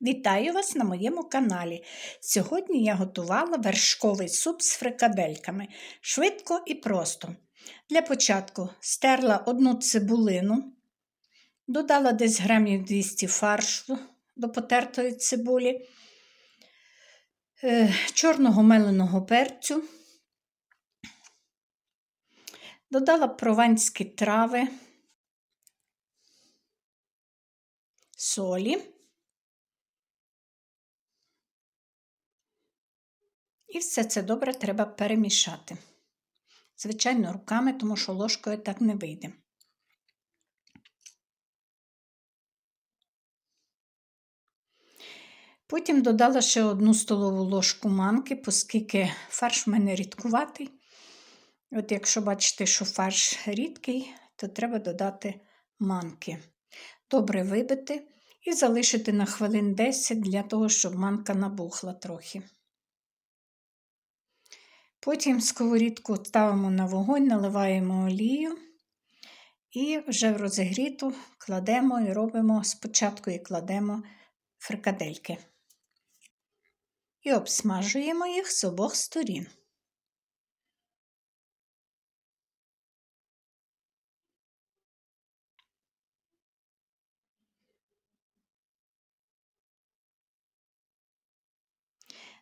Вітаю вас на моєму каналі. Сьогодні я готувала вершковий суп з фрикадельками. Швидко і просто. Для початку стерла одну цибулину, додала десь грамів 200 фаршу до потертої цибулі, е, чорного меленого перцю, додала прованські трави, солі. І все це добре треба перемішати. Звичайно, руками, тому що ложкою так не вийде. Потім додала ще одну столову ложку манки, оскільки фарш в мене рідкуватий. От якщо бачите, що фарш рідкий, то треба додати манки. Добре вибити і залишити на хвилин 10 для того, щоб манка набухла трохи. Потім сковорідку ставимо на вогонь, наливаємо олію і вже в розігріту кладемо і робимо спочатку і кладемо фрикадельки. І обсмажуємо їх з обох сторін.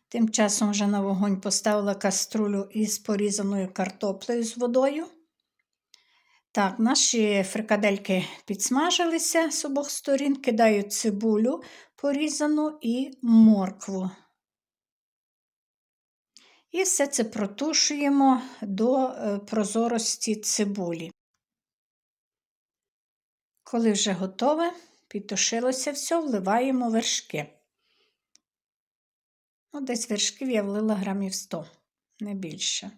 Тим часом вже на вогонь поставила каструлю із порізаною картоплею з водою. Так, наші фрикадельки підсмажилися з обох сторін, кидаю цибулю порізану і моркву. І все це протушуємо до е, прозорості цибулі. Коли вже готове, підтушилося все, вливаємо вершки. Ну, Десь вершків я влила грамів 100, не більше.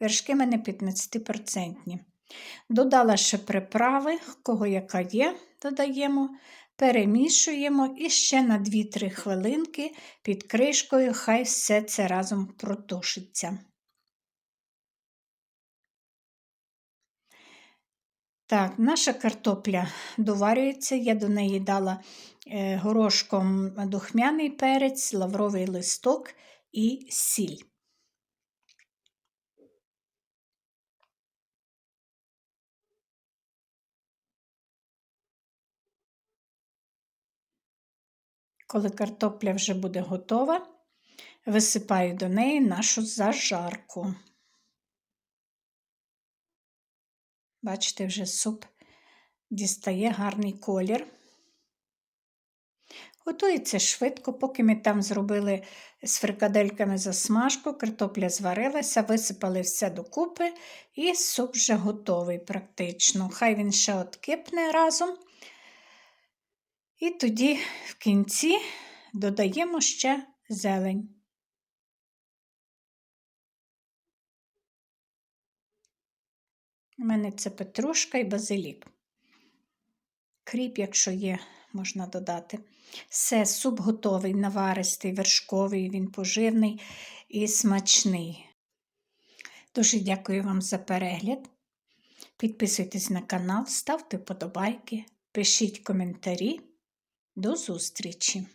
Вершки мене 15%. Додала ще приправи, кого яка є, додаємо, перемішуємо і ще на 2-3 хвилинки під кришкою, хай все це разом протушиться. Так, наша картопля доварюється, я до неї дала е, горошком духмяний перець, лавровий листок і сіль. Коли картопля вже буде готова, висипаю до неї нашу зажарку. Бачите, вже суп дістає гарний колір. Готується швидко, поки ми там зробили з фрикадельками засмажку, картопля зварилася, висипали все докупи, і суп вже готовий практично. Хай він ще откипне разом. І тоді в кінці додаємо ще зелень. У мене це петрушка і базилік. Кріп, якщо є, можна додати. Все, суп готовий, наваристий, вершковий, він поживний і смачний. Дуже дякую вам за перегляд. Підписуйтесь на канал, ставте вподобайки, пишіть коментарі. До зустрічі!